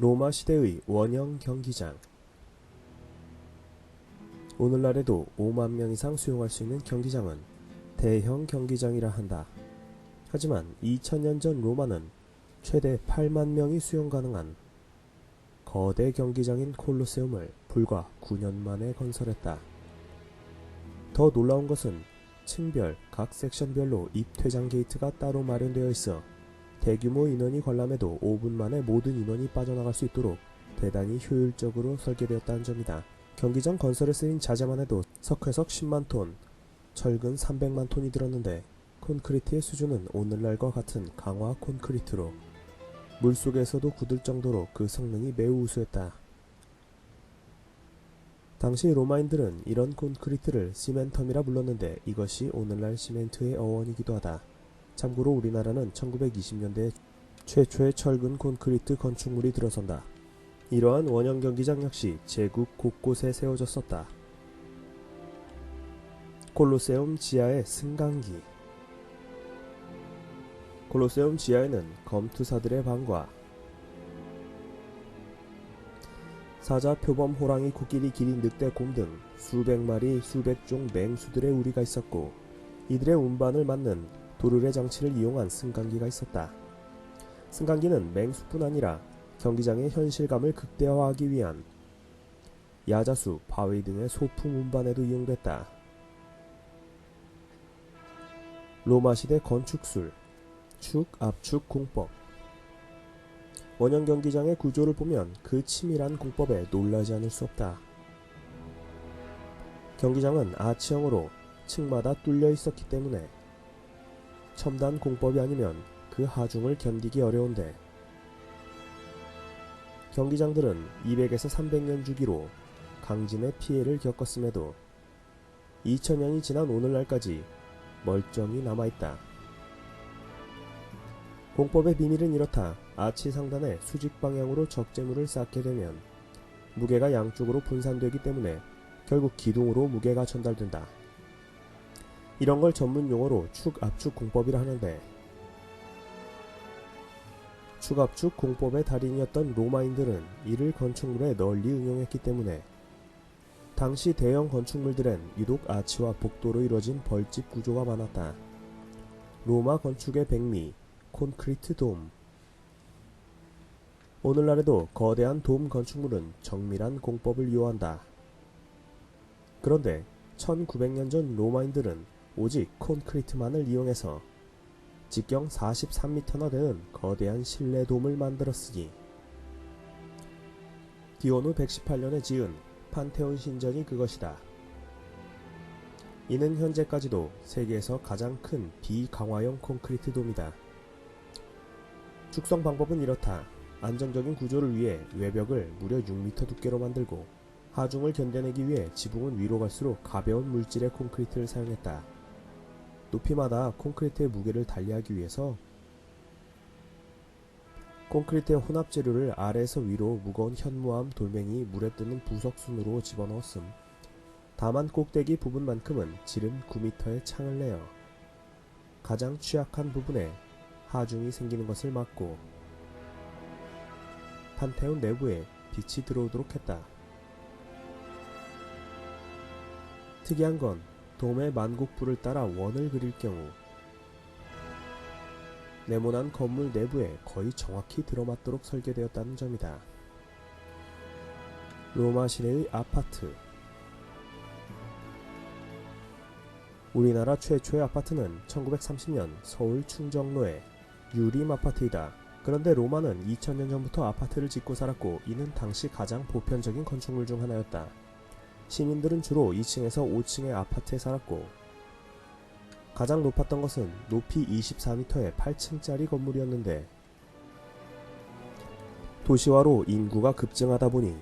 로마 시대의 원형 경기장. 오늘날에도 5만 명 이상 수용할 수 있는 경기장은 대형 경기장이라 한다. 하지만 2000년 전 로마는 최대 8만 명이 수용 가능한 거대 경기장인 콜로세움을 불과 9년 만에 건설했다. 더 놀라운 것은 층별, 각 섹션별로 입퇴장 게이트가 따로 마련되어 있어 대규모 인원이 관람해도 5분 만에 모든 인원이 빠져나갈 수 있도록 대단히 효율적으로 설계되었다는 점이다. 경기장 건설에 쓰인 자재만 해도 석회석 10만 톤, 철근 300만 톤이 들었는데 콘크리트의 수준은 오늘날과 같은 강화 콘크리트로 물속에서도 굳을 정도로 그 성능이 매우 우수했다. 당시 로마인들은 이런 콘크리트를 시멘텀이라 불렀는데 이것이 오늘날 시멘트의 어원이기도 하다. 참고로 우리나라는 1920년대 최초의 철근 콘크리트 건축물이 들어선다. 이러한 원형 경기장 역시 제국 곳곳에 세워졌었다. 콜로세움 지하의 승강기 콜로세움 지하에는 검투사들의 방과 사자, 표범, 호랑이, 코끼리, 기린, 늑대, 곰 등 수백 마리, 수백 종 맹수들의 우리가 있었고 이들의 운반을 맡는 도르래 장치를 이용한 승강기가 있었다. 승강기는 맹수뿐 아니라 경기장의 현실감을 극대화하기 위한 야자수, 바위 등의 소품 운반에도 이용됐다. 로마 시대 건축술, 축, 압축, 공법 원형 경기장의 구조를 보면 그 치밀한 공법에 놀라지 않을 수 없다. 경기장은 아치형으로 층마다 뚫려 있었기 때문에 첨단 공법이 아니면 그 하중을 견디기 어려운데 경기장들은 200에서 300년 주기로 강진의 피해를 겪었음에도 2000년이 지난 오늘날까지 멀쩡히 남아있다. 공법의 비밀은 이렇다. 아치 상단에 수직 방향으로 적재물을 쌓게 되면 무게가 양쪽으로 분산되기 때문에 결국 기둥으로 무게가 전달된다. 이런 걸 전문 용어로 축압축 공법이라 하는데 축압축 공법의 달인이었던 로마인들은 이를 건축물에 널리 응용했기 때문에 당시 대형 건축물들엔 유독 아치와 복도로 이루어진 벌집 구조가 많았다. 로마 건축의 백미, 콘크리트 돔. 오늘날에도 거대한 돔 건축물은 정밀한 공법을 요한다. 그런데 1900년 전 로마인들은 오직 콘크리트만을 이용해서 직경 43m나 되는 거대한 실내 돔을 만들었으니 후 118년에 지은 판테온 신전이 그것이다. 이는 현재까지도 세계에서 가장 큰 비강화형 콘크리트 돔이다. 축성 방법은 이렇다. 안정적인 구조를 위해 외벽을 무려 6m 두께로 만들고 하중을 견뎌내기 위해 지붕은 위로 갈수록 가벼운 물질의 콘크리트를 사용했다. 높이마다 콘크리트의 무게를 달리하기 위해서 콘크리트의 혼합 재료를 아래에서 위로 무거운 현무암, 돌멩이, 물에 뜨는 부석 순으로 집어넣었음. 다만 꼭대기 부분만큼은 지름 9m의 창을 내어 가장 취약한 부분에 하중이 생기는 것을 막고 판테온 내부에 빛이 들어오도록 했다. 특이한 건 돔의 만국불을 따라 원을 그릴 경우 네모난 건물 내부에 거의 정확히 들어맞도록 설계되었다는 점이다. 로마 시내의 아파트 우리나라 최초의 아파트는 1930년 서울 충정로의 유림 아파트이다. 그런데 로마는 2000년 전부터 아파트를 짓고 살았고 이는 당시 가장 보편적인 건축물 중 하나였다. 시민들은 주로 2층에서 5층의 아파트에 살았고 가장 높았던 것은 높이 24m의 8층짜리 건물이었는데 도시화로 인구가 급증하다 보니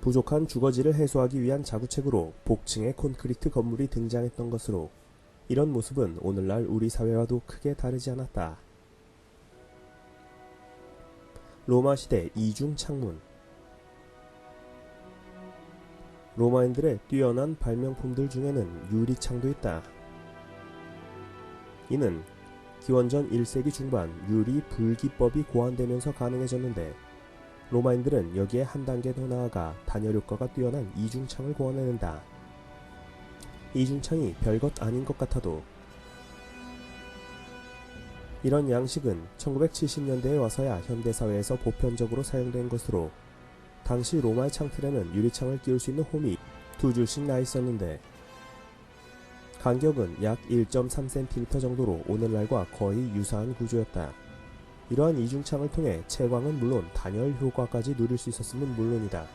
부족한 주거지를 해소하기 위한 자구책으로 복층의 콘크리트 건물이 등장했던 것으로 이런 모습은 오늘날 우리 사회와도 크게 다르지 않았다. 로마 시대 이중 창문 로마인들의 뛰어난 발명품들 중에는 유리창도 있다. 이는 기원전 1세기 중반 유리 불기법이 고안되면서 가능해졌는데 로마인들은 여기에 한 단계 더 나아가 단열 효과가 뛰어난 이중창을 고안해낸다. 이중창이 별것 아닌 것 같아도 이런 양식은 1970년대에 와서야 현대사회에서 보편적으로 사용된 것으로 당시 로마의 창틀에는 유리창을 끼울 수 있는 홈이 두 줄씩 나 있었는데 간격은 약 1.3cm 정도로 오늘날과 거의 유사한 구조였다. 이러한 이중창을 통해 채광은 물론 단열 효과까지 누릴 수 있었음은 물론이다.